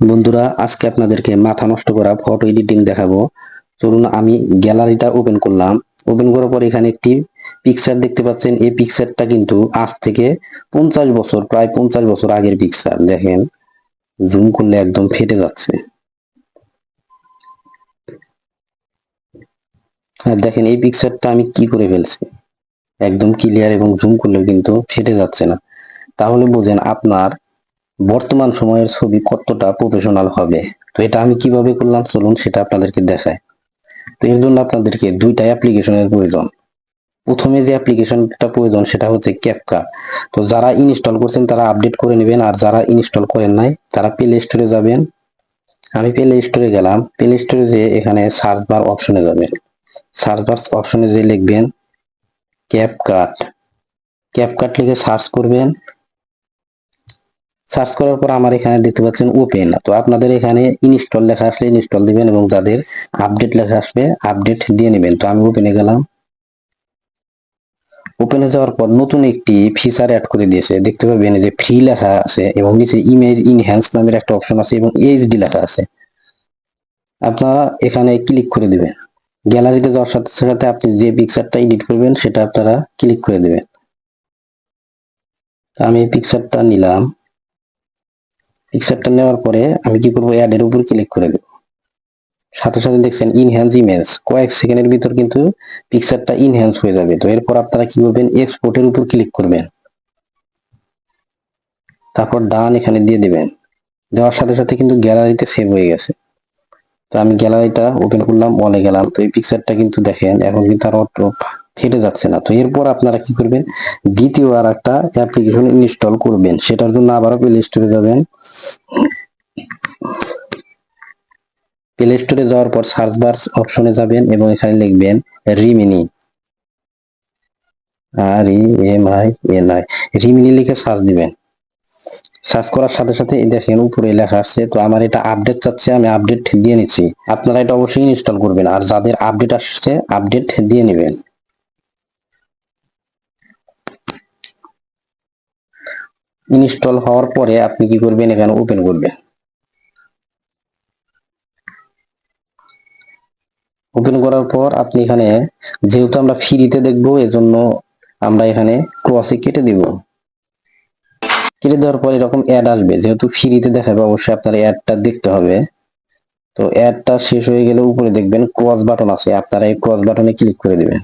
বন্ধুরা, আজকে আপনাদেরকে মাথা নষ্ট করা ফটো এডিটিং দেখাবো। চলুন আমি গ্যালারিটা ওপেন করলাম। ওপেন করার পর এখানে একটি পিকচার দেখতে পাচ্ছেন। এই পিকচারটা কিন্তু আজ থেকে পঞ্চাশ বছর, প্রায় পঞ্চাশ বছর আগের পিকচার দেখেন জুম করলে একদম ফেটে যাচ্ছে। হ্যাঁ দেখেন, এই পিকচারটা আমি কি করে ফেলছি? একদম ক্লিয়ার এবং জুম করলেও কিন্তু ফেটে যাচ্ছে না। তাহলে বোঝেন আপনার বর্তমান সময়ের ছবি কতটা প্রফেশনাল হবে? তো এটা আমি কীভাবে করলাম? চলুন সেটা আপনাদেরকে দেখায় তো এর জন্য আপনাদেরকে দুইটা অ্যাপ্লিকেশনের প্রয়োজন। প্রথমে যে অ্যাপ্লিকেশনটা প্রয়োজন, সেটা হচ্ছে ক্যাপকাট তো যারা ইনস্টল করছেন, তারা আপডেট করে নেবেন, আর যারা ইনস্টল করেন নাই, তারা প্লে স্টোরে যাবেন। আমি প্লে স্টোরে গেলাম। প্লে স্টোরে যে এখানে সার্চ বার অপশনে যাবেন। সার্চ বার অপশনে যে লিখবেন ক্যাপকাট ক্যাপকাট লিখে সার্চ করবেন। সার্চ করার পর আমার এখানে দেখতে পাচ্ছেন ওপেন তো আপনাদের এখানে ইনস্টল লেখা আসলে ইনস্টল দিবেন এবং যাদের আপডেট লেখা আসবে আপডেট দিয়ে নেবেন। তো আমি ওপেনে গেলাম। ওপেনে যাওয়ার পর নতুন একটি ফিচার অ্যাড করে দিয়েছে। দেখতে পাবেন যে ফ্রি লেখা আছে এবং নিচে ইমেজ ইনহ্যান্স নামের একটা অপশন আছে এবং এইচডি লেখা আছে। আপনারা এখানে ক্লিক করে দিবেন। গ্যালারিতে যাওয়ার সাথে সাথে আপনি যে পিকচারটা এডিট করবেন সেটা আপনারা ক্লিক করে দিবেন। আমি পিকচারটা নিলাম। পিকচারটা নেওয়ার পরে আমি কি করব? অ্যাড এর উপর ক্লিক করে দেব। সাথে সাথে দেখছেন ইনহ্যান্স ইমেজ কয়েক সেকেন্ডের ভিতর কিন্তু পিকচারটা ইনহ্যান্স হয়ে যাবে। তো এরপর আপনারা কি করবেন? এক্সপোর্টের উপর ক্লিক করবেন। তারপর ডান এখানে দিয়ে দেবেন। দেওয়ার সাথে সাথে কিন্তু গ্যালারিতে সেভ হয়ে গেছে। তো আমি গ্যালারিটা ওপেন করলাম অলে গেলাম। তো এই পিকচারটা কিন্তু দেখেন, এখন কিন্তু আর ফেটে যাচ্ছে না। তো এরপর আপনারা কি করবেন? দ্বিতীয় আর একটা অ্যাপ্লিকেশন ইনস্টল করবেন। সেটার জন্য আবারও প্লে স্টোরে যাবেন। প্লে স্টোরে যাওয়ার পর সার্চ বার অপশনে যাবেন এবং এখানে লিখবেন Remini R E M I N I Remini লিখে সার্চ দিবেন। সার্চ করার সাথে সাথে দেখেন উপরে লেখা আসছে তো আমার এটা আপডেট চাচ্ছে, আমি আপডেট দিয়ে নিচ্ছি। আপনারা এটা অবশ্যই ইনস্টল করবেন। আর যাদের আপডেট আসছে আপডেট দিয়ে নেবেন। ইনস্টল হওয়ার পরে আপনি কি করবেন? এখানে ওপেন করবেন। ওপেন করার পর আপনি এখানে যেহেতু আমরা ফ্রিতে দেখব, এজন্য আমরা এখানে ক্রসে কেটে দিব। কেটে দেওয়ার পর এরকম অ্যাড আসবে। যেহেতু ফ্রিতে দেখাবে, অবশ্যই আপনার অ্যাডটা দেখতে হবে। তো অ্যাডটা শেষ হয়ে গেলে উপরে দেখবেন ক্রস বাটন আছে। আপনারা এই ক্রস বাটনে ক্লিক করে দিবেন।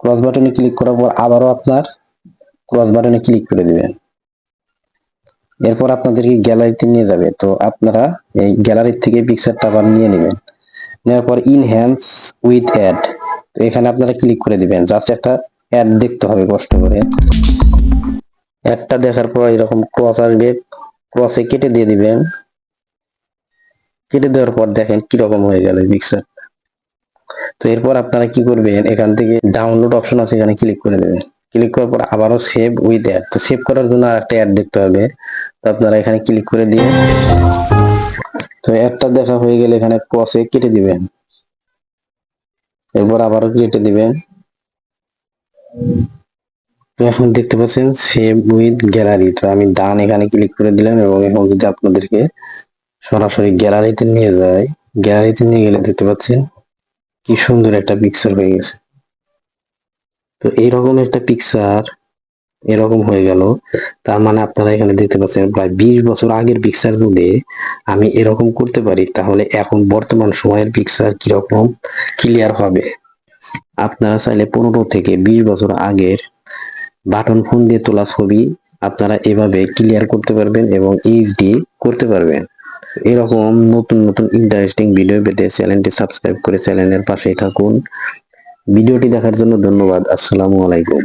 ক্রস বাটনে ক্লিক করার পর আবারও আপনার ক্রস বাটনে ক্লিক করে দিবেন। এরপর আপনাদেরকে গ্যালারিতে নিয়ে যাবে। তো আপনারা এই গ্যালারির থেকে পিকচারটা আবার নিয়ে নেবেন। নেওয়ার পর ইনহ্যান্স উইথ অ্যাড তো এখানে আপনারা ক্লিক করে দিবেন। জাস্ট একটা অ্যাড দেখতে হবে, কষ্ট করে। অ্যাডটা দেখার পর এরকম ক্রস আসবে। ক্রসে কেটে দিয়ে দিবেন। কেটে দেওয়ার পর দেখেন কীরকম হয়ে গেল পিকচার তো এরপর আপনারা কি করবেন? এখান থেকে ডাউনলোড অপশন আছে, এখানে ক্লিক করে দেবেন। ক্লিক করার পর আবারও সেভ উইথ অ্যাড তো সেভ করার জন্য একটা অ্যাড দেখতে হবে। তো আপনারা এখানে ক্লিক করে দিয়ে তো একটা দেখা হয়ে গেলে এখানে ক্রসে কেটে দিবেন। এরপর আবারও কেটে দিবেন। এখন দেখতে পাচ্ছেন সেভ উইথ গ্যালারি তো আমি ডান এখানে ক্লিক করে দিলাম এবং এখন যদি আপনাদেরকে সরাসরি গ্যালারিতে নিয়ে যায় গ্যালারিতে নিয়ে গেলে দেখতে পাচ্ছেন কি সুন্দর একটা পিকচার হয়ে গেছে। তো এইরকম একটা পিকচার এরকম হয়ে গেল। তার মানে আপনারা এখানে দেখতে পাচ্ছেন, প্রায় বিশ বছর আগের পিকচার যদি আমি এরকম করতে পারি, তাহলে এখন বর্তমান সময়ের পিকচার কীরকম ক্লিয়ার হবে? আপনারা চাইলে পনেরো থেকে বিশ বছর আগের বাটন ফোন দিয়ে তোলা ছবি আপনারা এভাবে ক্লিয়ার করতে পারবেন এবং এইচডি করতে পারবেন। এরকম নতুন নতুন ইন্টারেস্টিং ভিডিও পেতে চ্যানেলটি সাবস্ক্রাইব করে চ্যানেলের পাশেই থাকুন। ভিডিওটি দেখার জন্য ধন্যবাদ। আসসালামু আলাইকুম।